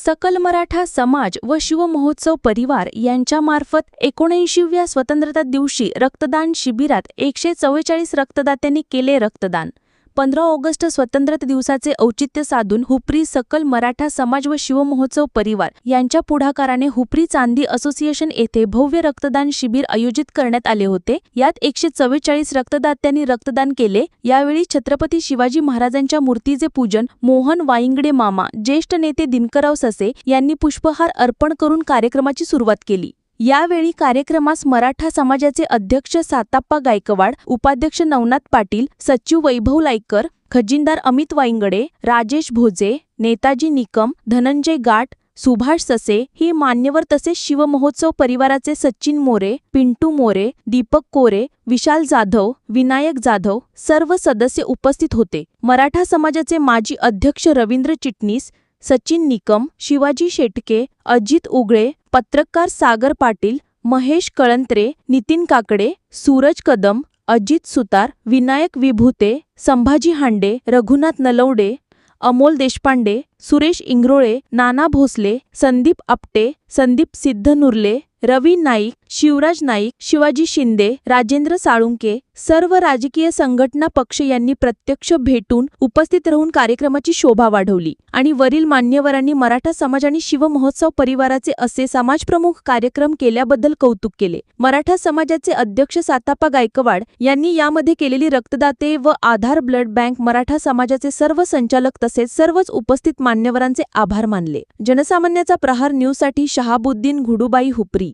सकल मराठा समाज व शिवमहोत्सव परिवार यांच्यामार्फत एकोणऐंशीव्या स्वतंत्रता दिवशी रक्तदान शिबिरात एकशे चव्वेचाळीस रक्तदात्यांनी केले रक्तदान. पंधरा ऑगस्ट स्वतंत्रता दिवसाचे औचित्य साधून हुपरी सकल मराठा समाज व शिवमहोत्सव परिवार यांच्या पुढाकाराने हुपरी चांदी असोसिएशन येथे भव्य रक्तदान शिबिर आयोजित करण्यात आले होते. यात एकशे चव्वेचाळीस रक्तदात्यांनी रक्तदान केले. यावेळी छत्रपती शिवाजी महाराजांच्या मूर्तीचे पूजन मोहन वाईंगडे मामा ज्येष्ठ नेते दिनकरराव ससे यांनी पुष्पहार अर्पण करून कार्यक्रमाची सुरुवात केली. यावेळी कार्यक्रमास मराठा समाजाचे अध्यक्ष साताप्पा गायकवाड उपाध्यक्ष नवनाथ पाटील सचिव वैभव लाईकर खजिनदार अमित वाईंगडे राजेश भोजे नेताजी निकम धनंजय गाठ सुभाष ससे ही मान्यवर तसेच शिवमहोत्सव परिवाराचे सचिन मोरे पिंटू मोरे दीपक कोरे विशाल जाधव विनायक जाधव सर्व सदस्य उपस्थित होते. मराठा समाजाचे माजी अध्यक्ष रवींद्र चिटणीस सचिन निकम शिवाजी शेटके अजित उगळे पत्रकार सागर पाटील महेश कळंत्रे नितीन काकडे सूरज कदम अजित सुतार विनायक विभूते संभाजी हांडे रघुनाथ नलवडे अमोल देशपांडे सुरेश इंग्रोळे नाना भोसले संदीप आपटे संदीप सिद्धनुर्ले रवी नाईक शिवराज नाईक शिवाजी शिंदे राजेंद्र साळुंके सर्व राजकीय संघटना पक्ष यांनी प्रत्यक्ष भेटून उपस्थित राहून कार्यक्रमाची शोभा वाढवली आणि वरील मान्यवरांनी मराठा समाज आणि शिवमहोत्सव परिवाराचे असे समाजप्रमुख कार्यक्रम केल्याबद्दल कौतुक केले. मराठा समाजाचे अध्यक्ष सातापा गायकवाड यांनी यामध्ये केलेली रक्तदाते व आधार ब्लड बँक मराठा समाजाचे सर्व संचालक तसेच सर्वच उपस्थित मान्यवरांचे आभार मानले. जनसामान्याचा प्रहार न्यूजसाठी शहाबुद्दीन घुडुबाई हुपरी.